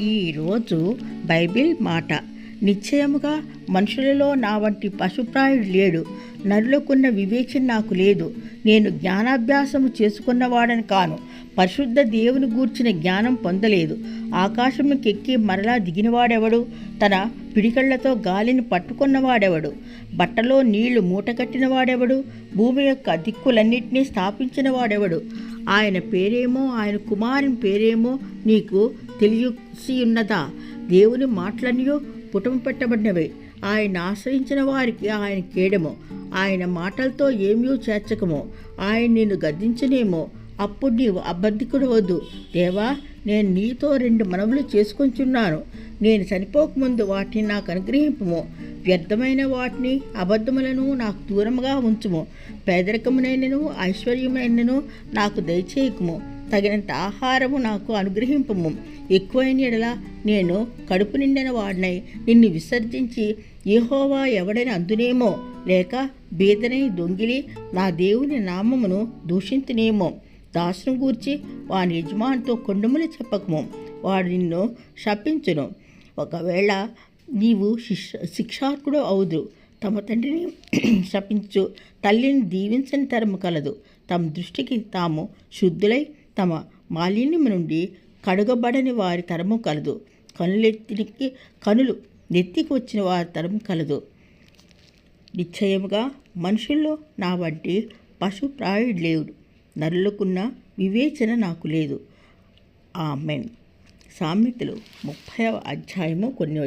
ఈరోజు బైబిల్ మాట. నిశ్చయముగా మనుషులలో నా వంటి పశుప్రాయుడు లేడు. నరులకున్న వివేచన నాకు లేదు. నేను జ్ఞానాభ్యాసము చేసుకున్నవాడని కాను. పరిశుద్ధ దేవుని గూర్చిన జ్ఞానం పొందలేదు. ఆకాశంకెక్కి మరలా దిగినవాడెవడు? తన పిడికళ్ళతో గాలిని పట్టుకున్నవాడెవడు? బట్టలో నీళ్ళు మూటకట్టిన వాడెవడు భూమి యొక్క దిక్కులన్నింటినీ స్థాపించిన వాడెవడు ఆయన పేరేమో ఆయన కుమారుని పేరేమో నీకు తెలియసి ఉన్నదా దేవుని మాటలన్నీ పుటం పెట్టబడినవే. ఆయన ఆశ్రయించిన వారికి ఆయన కేడము. ఆయన మాటలతో ఏమీ చేర్చకము. ఆయన నిన్ను గద్దించనేమో. అప్పుడు నీవు అబద్ధికుడవద్దు. దేవా నేను నీతో రెండు మనవులు చేసుకొంచున్నాను. నేను చనిపోకముందు వాటిని నాకు అనుగ్రహింపము. వ్యర్థమైన వాటిని అబద్ధములను నాకు దూరముగా ఉంచుము. పేదరికమునైనను ఐశ్వర్యమైనను నాకు దయచేయకుము. తగినంత ఆహారము నాకు అనుగ్రహింపము. ఎక్కువైన ఎడల నేను కడుపు నిండిన వాడినై నిన్ను విసర్జించి ఏహోవా ఎవడైనా అందునేమో? లేక బీదనై దొంగిలి నా దేవుని నామమును దూషించనేమో? దాసును గూర్చి వాని యజమానితో కొండములు చెప్పకము. వాడు నిన్ను శపించును. ఒకవేళ నీవు శిక్ష శిక్షార్కుడు అవుదు తమ తండ్రిని శపించు. తల్లిని దీవించని తరము కలదు. తమ దృష్టికి తాము శుద్ధులై తమ మాలిన్యము నుండి కడుగబడని వారి తరము కలదు. కనులెత్తికి కనులు నెత్తికి వచ్చిన వారి తరము కలదు. నిశ్చయముగా మనుషుల్లో నా వంటి పశుప్రాయుడు లేడు. నరులకున్న వివేచన నాకు లేదు. ఆమెన్. సామెతలు ముప్పై అధ్యాయము కొన్ని